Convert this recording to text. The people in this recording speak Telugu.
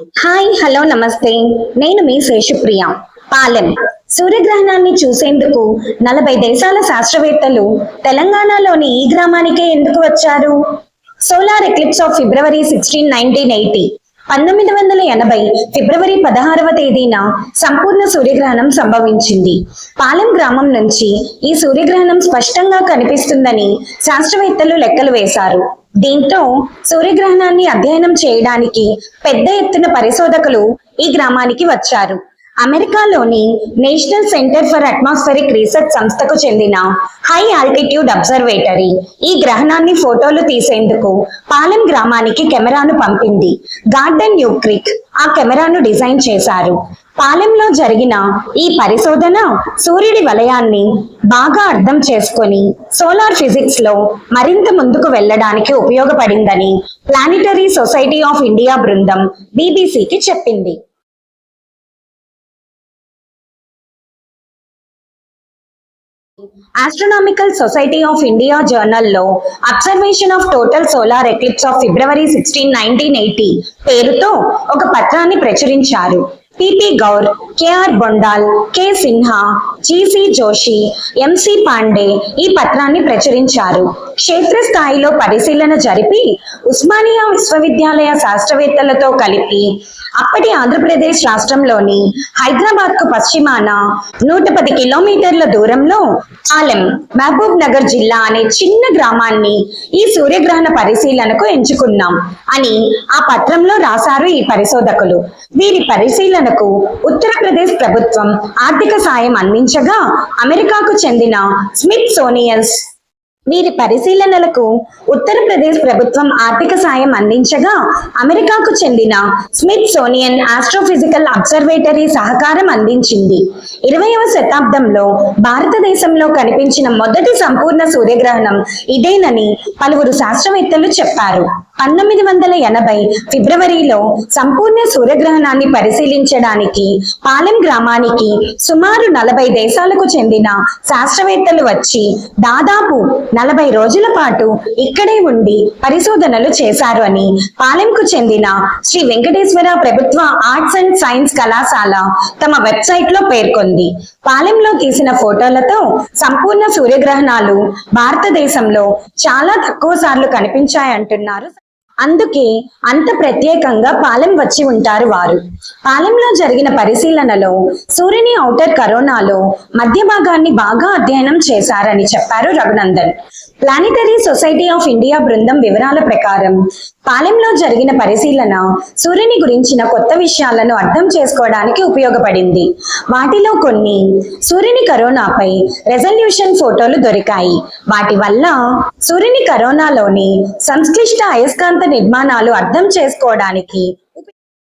హాయ్ హలో నమస్తే. నేను మీ శేషప్రియ. పాలెం. సూర్యగ్రహణాన్ని చూసేందుకు నలభై దేశాల శాస్త్రవేత్తలు తెలంగాణలోని ఈ గ్రామానికే ఎందుకు వచ్చారు? Solar eclipse of February sixteen nineteen eighty. పంతొమ్మిది వందల ఎనభై ఫిబ్రవరి పదహారవ తేదీన సంపూర్ణ సూర్యగ్రహణం సంభవించింది. పాలెం గ్రామం నుంచి ఈ సూర్యగ్రహణం స్పష్టంగా కనిపిస్తుందని శాస్త్రవేత్తలు లెక్కలు వేశారు. దీంతో సూర్యగ్రహణాన్ని అధ్యయనం చేయడానికి పెద్ద ఎత్తున పరిశోధకులు ఈ గ్రామానికి వచ్చారు. అమెరికాలోని national centre for atmospheric research సంస్థకు చెందిన హై ఆల్టిట్యూడ్ అబ్జర్వేటరీ ఈ గ్రహణాన్ని ఫోటోలు తీసేందుకు పాలెం గ్రామానికి కెమెరాను పంపింది. గార్డెన్ యూక్రిక్ ఆ కెమెరాను డిజైన్ చేశారు. పాలెంలో జరిగిన ఈ పరిశోధన సూర్యుడి వలయాన్ని బాగా అర్థం చేసుకొని సోలార్ ఫిజిక్స్లో మరింత ముందుకు వెళ్ళడానికి ఉపయోగపడిందని ప్లానిటరీ సొసైటీ ఆఫ్ ఇండియా బృందం బీబీసీకి చెప్పింది. Astronomical society of India జర్నల్లో observation of total solar eclipse of February sixteen nineteen eighty పేరుతో ఒక పత్రాన్ని ప్రచురించారు. P P Gaur K R Bondal K Sinha G C Joshi M C Pande ఈ పత్రాన్ని ప్రచురించారు. క్షేత్రస్థాయిలో పరిశీలన జరిపి ఉస్మానియా విశ్వవిద్యాలయ శాస్త్రవేత్తలతో కలిపి అప్పటి ఆంధ్రప్రదేశ్ రాష్ట్రంలోని హైదరాబాద్కు పశ్చిమాన నూట పది కిలోమీటర్ల దూరంలో ఆలెం మహబూబ్ నగర్ జిల్లా అనే చిన్న గ్రామాన్ని ఈ సూర్యగ్రహణ పరిశీలనకు ఎంచుకున్నాం అని ఆ పత్రంలో రాశారు ఈ పరిశోధకులు. వీరి పరిశీలన పరిశీలనకు ఉత్తరప్రదేశ్ ప్రభుత్వం ఆర్థిక సాయం అందించగా అమెరికాకు చెందిన స్మిత్ సోనియన్స్ వీరి పరిశీలనలకు ఉత్తరప్రదేశ్ ప్రభుత్వం ఆర్థిక సాయం అందించగా అమెరికాకు చెందిన స్మిత్ సోనియన్ ఆస్ట్రోఫిజికల్ అబ్జర్వేటరీ సహకారం అందించింది. ఇరవయవ శతాబ్దంలో భారతదేశంలో కనిపించిన మొదటి సంపూర్ణ సూర్యగ్రహణం ఇదేనని పలువురు శాస్త్రవేత్తలు చెప్పారు. పంతొమ్మిది వందల ఎనభై ఫిబ్రవరిలో సంపూర్ణ సూర్యగ్రహణాన్ని పరిశీలించడానికి పాలెం గ్రామానికి సుమారు నలభై దేశాలకు చెందిన శాస్త్రవేత్తలు వచ్చి దాదాపు నలభై రోజుల పాటు ఇక్కడే ఉండి పరిశోధనలు చేశారు అని పాలెంకు చెందిన శ్రీ వెంకటేశ్వర ప్రభుత్వ ఆర్ట్స్ అండ్ సైన్స్ కళాశాల తమ వెబ్సైట్లో పేర్కొంది. పాలెంలో తీసిన ఫోటోలతో సంపూర్ణ సూర్యగ్రహణాలు భారతదేశంలో చాలా తక్కువ సార్లు కనిపించాయంటున్నారు అందుకే అంత ప్రత్యేకంగా పాలెం వచ్చి ఉంటారు వారు. పాలెంలో జరిగిన పరిశీలనలో సూర్యుని ఔటర్ కరోనాలో మధ్య భాగాన్ని బాగా అధ్యయనం చేశారని చెప్పారు Raghunandan. Planetary society of India బృందం వివరాల ప్రకారం పాలెంలో జరిగిన పరిశీలన సూర్యుని గురించిన కొత్త విషయాలను అర్థం చేసుకోవడానికి ఉపయోగపడింది. వాటిలో కొన్ని సూర్యుని కరోనాపై రెజల్యూషన్ ఫోటోలు దొరికాయి. వాటి వల్ల సూర్యుని కరోనాలోని సంక్లిష్ట అయస్కాంత నిర్మాణాలు అర్థం చేసుకోవడానికి